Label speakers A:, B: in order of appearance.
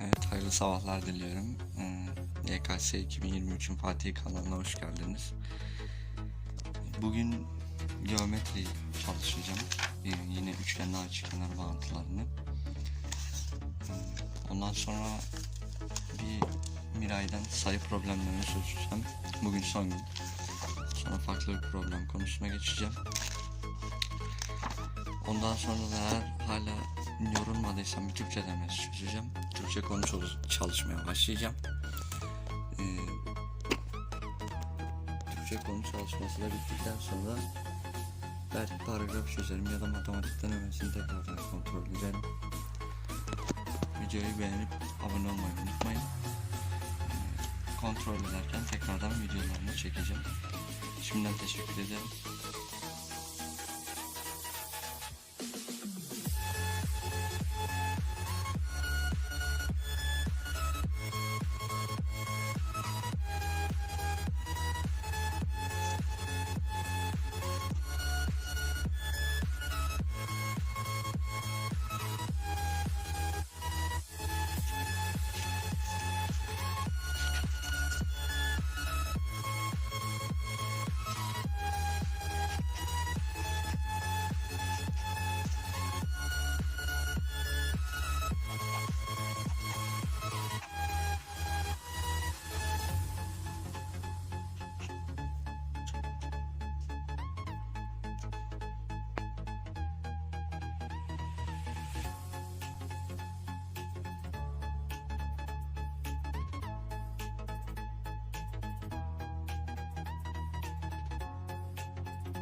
A: Evet, hayırlı sabahlar diliyorum. YKS 2023'ün Fatih kanalına hoş geldiniz. Bugün geometri çalışacağım. Ee, Yine üçgenli açıkenar bağıntılarını. Hmm, Ondan sonra bir Miray'dan sayı problemlerini çözeceğim. Bugün son gün. Sonra farklı bir problem konusuna geçeceğim. Ondan sonra da hala yorulmadıysam bir Türkçe demesi çözeceğim. Türkçe konu çalış- çalışmaya başlayacağım. Ee, Türkçe konu çalışması da bittikten sonra belki paragraf çözerim ya da matematik denemesini tekrardan kontrol ederim. Videoyu beğenip abone olmayı unutmayın. Ee, Kontrol ederken tekrardan videolarını çekeceğim. Şimdiden teşekkür ederim.